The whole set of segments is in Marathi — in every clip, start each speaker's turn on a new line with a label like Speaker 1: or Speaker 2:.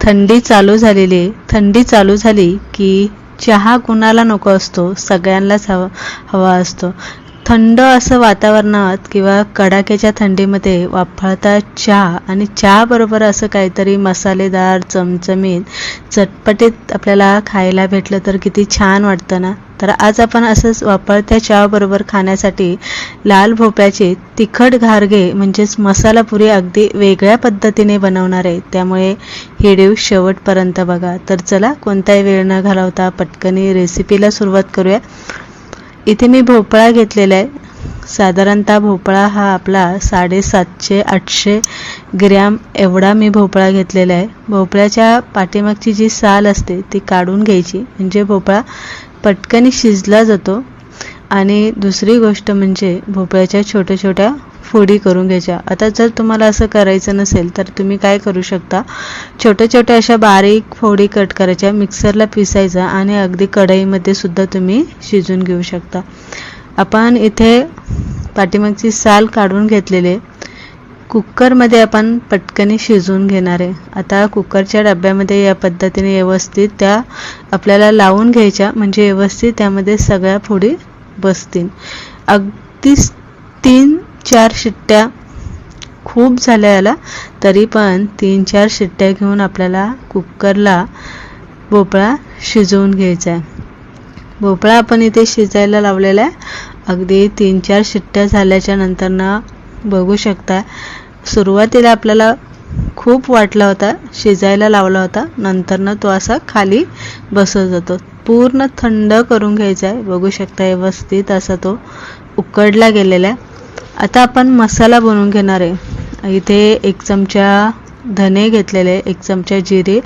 Speaker 1: थंडी चालू झालेली आहे थंडी चालू झाली की चहा कुणाला नको असतो? सगळ्यांनाच हवा हवा असतो. थंड असं वातावरणात किंवा कडाक्याच्या थंडीमध्ये वापरता चहा आणि चहाबरोबर असं काहीतरी मसालेदार चमचमीत चटपटीत आपल्याला खायला भेटलं तर किती छान वाटतं ना? तर आज आपण असंच वापरत्या चहाबरोबर खाण्यासाठी लाल भोपळ्याचे तिखट घारगे म्हणजेच मसालापुरी अगदी वेगळ्या पद्धतीने बनवणार आहे. त्यामुळे हे डिव शेवटपर्यंत बघा. तर चला कोणताही वेळ न घालवता पटकनी रेसिपीला सुरुवात करूया इथे मी भोपळा घेतलेला आहे. साधारणतः भोपळा हा आपला साडेसातशे आठशे ग्रॅम एवढा मी भोपळा घेतलेला आहे. भोपळ्याच्या पाठीमागची जी साल असते ती काढून घ्यायची. म्हणजे भोपळा पटकन शिजला जातो. आणि दुसरी गोष्ट म्हणजे भोपळ्याच्या छोट्या छोट्या फोडी करून घ्यायच्या. आता जर तुम्हाला असं करायचं नसेल तर तुम्ही काय करू शकता? छोट्या छोट्या अशा बारीक फोडी कट करायच्या मिक्सरला पिसायचा आणि अगदी कढईमध्ये सुद्धा तुम्ही शिजून घेऊ शकता. आपण इथे पाठीमागची साल काढून घेतलेले कुकरमध्ये आपण पटकन शिजवून घेणार आहे. आता कुकरच्या डब्यामध्ये या पद्धतीने व्यवस्थित त्या आपल्याला लावून घ्यायच्या म्हणजे व्यवस्थित त्यामध्ये सगळ्या फोडी बसतील. अगदीच तीन चार शिट्ट्या खूप झाल्या याला. तरी पण तीन चार शिट्ट्या घेऊन आपल्याला कुकरला भोपळा शिजवून घ्यायचा आहे. भोपळा आपण इथे शिजायला लावलेला आहे. अगदी तीन चार शिट्ट्या झाल्याच्या नंतरनं बघू शकता सुरुवातीला आपल्याला खूप वाटला होता शिजायला लावला होता. नंतरनं तो असा खाली बसत जातो पूर्ण थंड करून घ्यायचा आहे. बघू शकता व्यवस्थित असा तो उकडला गेलेला आहे. आता आपण मसाला बनवून घेणार आहे. इथे एक चमचा धने घेतलेले एक चमचा जिरे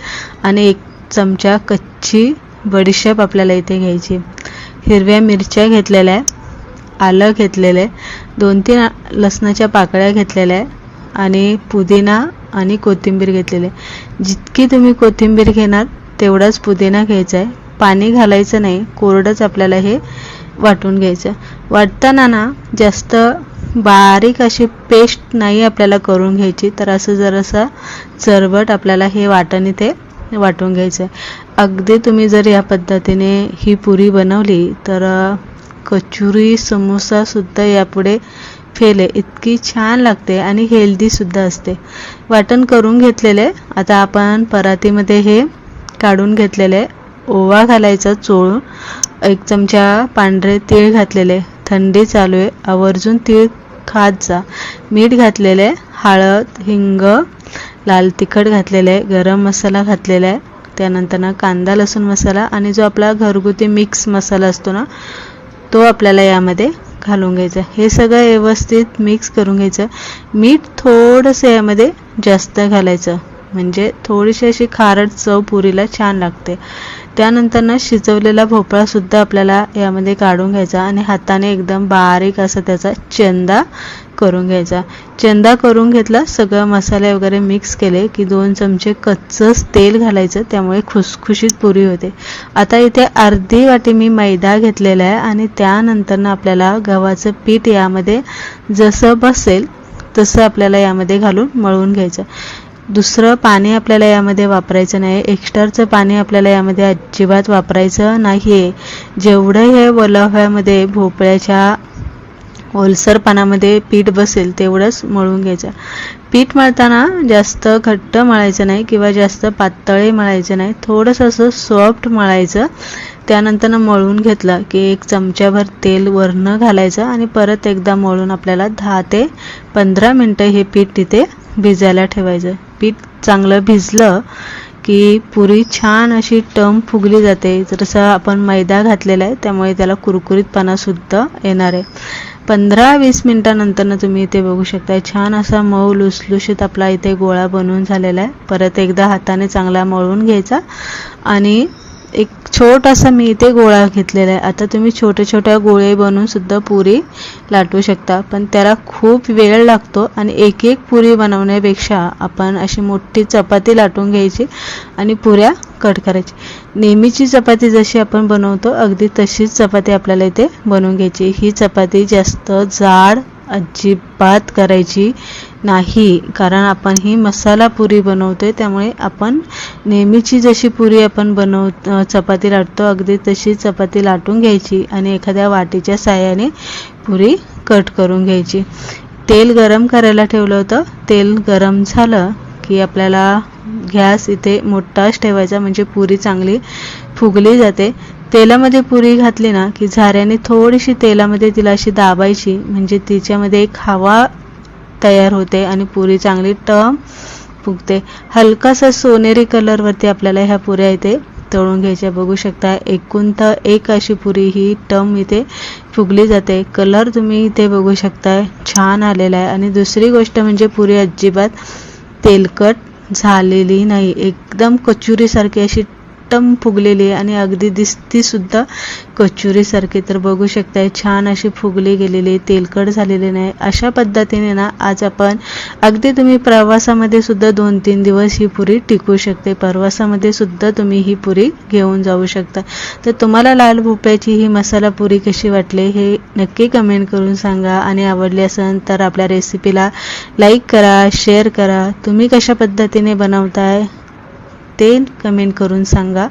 Speaker 1: आणि एक चमचा कच्ची बडीशेप आपल्याला इथे घ्यायची हिरव्या मिरच्या घेतलेल्या आहे आलं घेतलेलं आहे दोन तीन लसणाच्या पाकळ्या घेतलेल्या आहे आणि पुदिना आणि कोथिंबीर घेतलेली आहे. जितकी तुम्ही कोथिंबीर घेणार तेवढाच पुदिना घ्यायचा आहे. पाणी घालायचं नाही कोरडंच आपल्याला हे वाटून घ्यायचं. वाटताना ना जास्त बारीक अशी पेस्ट नाही आपल्याला करून घ्यायची तर असं जरासं चरबट आपल्याला हे वाटण इथे वाटून घ्यायचं आहे अगदी तुम्ही जर या पद्धतीने ही पुरी बनवली तर कचुरी समोसासुद्धा यापुढे फेले. इतकी छान लागते आणि हेल्दीसुद्धा असते. वाटण करून घेतलेले आता आपण परातीमध्ये हे काढून घेतलेले. ओवा घालायचा चोळून एक चमचा पांढरे तीळ घातलेले. थंडी चालू आहे. आवर्जून तीळ खात जा. मीठ घातलेले हळद हिंग लाल तिखट घातलेले आहे गरम मसाला घातलेला आहे. त्यानंतर ना कांदा लसूण मसाला आणि जो आपला घरगुती मिक्स मसाला असतो ना तो आपल्याला यामध्ये घालून घ्यायचा हे सगळं व्यवस्थित मिक्स करून घ्यायचं मीठ थोडंसं यामध्ये जास्त घालायचं. म्हणजे थोडीशी अशी खारट चव पुरीला छान लागते. त्यानंतर ना शिजवलेला भोपळासुद्धा आपल्याला यामध्ये काढून घ्यायचा आणि हाताने एकदम बारीक असा त्याचा चंदा करून घ्यायचा. चंदा करून घेतला सगळं मसाले वगैरे मिक्स केले की दोन चमचे कच्चंच तेल घालायचं त्यामुळे खुसखुशीत पुरी होते. आता इथे अर्धी वाटी मी मैदा घेतलेला आहे आणि त्यानंतरनं आपल्याला गव्हाचं पीठ यामध्ये जसं बसेल तसं आपल्याला यामध्ये घालून मळून घ्यायचं. दुसरं पाणी आपल्याला यामध्ये वापरायचं नाही. एक्स्ट्राचं पाणी आपल्याला यामध्ये अजिबात वापरायचं नाही आहे जेवढं हे वलह्यामध्ये भोपळ्याच्या ओलसरपणामध्ये पीठ बसेल तेवढंच मळून घ्यायचं. पीठ मळताना जास्त घट्ट मळायचं नाही किंवा जास्त पातळे मळायचं नाही. थोडंसं असं सॉफ्ट मळायचं. त्यानंतर मळून घेतलं की एक चमच्याभर तेल वरनं घालायचं आणि परत एकदा मळून आपल्याला दहा ते पंधरा मिनटं हे पीठ तिथे भिजायला ठेवायचं. पीठ चांगलं भिजलं की पुरी छान अशी टम फुगली जाते. जसं आपण मैदा घातलेला आहे त्यामुळे त्याला कुरकुरीतपणासुद्धा येणार आहे. पंधरा वीस मिनटानंतरनं तुम्ही इथे बघू शकता छान असा मऊ लुसलुशीत आपला इथे गोळा बनवून झालेला आहे. परत एकदा हाताने चांगला मळून घ्यायचा आणि एक छोटासा मी इथे गोळा घेतलेला आहे. आता तुम्ही छोट्या छोट्या गोळे बनवून सुद्धा पुरी लाटू शकता. पण त्याला खूप वेळ लागतो आणि एक एक पुरी बनवण्यापेक्षा आपण अशी मोठी चपाती लाटून घ्यायची आणि पुऱ्या कट करायची. नेहमीची चपाती जशी आपण बनवतो अगदी तशीच चपाती आपल्याला इथे बनवून घ्यायची. ही चपाती जास्त जाड अजिबात करायची नाही. कारण आपण ही मसाला पुरी बनवतो आहे त्यामुळे आपण नेहमीची जशी पुरी आपण बनव चपाती लाटतो अगदी तशी चपाती लाटून घ्यायची आणि एखाद्या वाटीच्या साह्याने पुरी कट करून घ्यायची. तेल गरम करायला ठेवलं होतं. तेल गरम झालं की आपल्याला गॅस इथे मोठाच ठेवायचा म्हणजे पुरी चांगली फुगली जाते. तेलामध्ये पुरी घातली ना की झाऱ्याने थोडीशी तेलामध्ये तिला अशी दाबायची म्हणजे तिच्यामध्ये एक हवा तयार होते आणि पुरी चांगली टम फुगते. हलकासा सोनेरी कलरवरती आपल्याला ह्या पुऱ्या इथे तळून घ्यायच्या. बघू शकता एकूण तर एक अशी पुरी ही टम इथे फुगली जाते. कलर तुम्ही इथे बघू शकता छान आलेला आहे. आणि दुसरी गोष्ट म्हणजे पुरी अजिबात तेलकट झालेली नाही. एकदम कचुरीसारखी अशी टम फुगलेली आहे आणि अगदी दिसती सुद्धा कचुरीसारखी तर बघू शकताय छान अशी फुगली गेलेली तेलकट झालेली नाही. अशा पद्धतीने ना आज आपण अगदी तुम्ही प्रवासामध्ये सुद्धा दोन तीन दिवस ही पुरी टिकू शकते प्रवासामध्ये सुद्धा तुम्ही ही पुरी घेऊन जाऊ शकता तर तुम्हाला लाल भोपळ्याची ही मसाला पुरी कशी वाटली हे नक्की कमेंट करून सांगा. आणि आवडली असेल तर आपल्या रेसिपीला लाईक करा शेअर करा. तुम्ही कशा पद्धतीने बनवताय? ते कमेंट करून सांगा.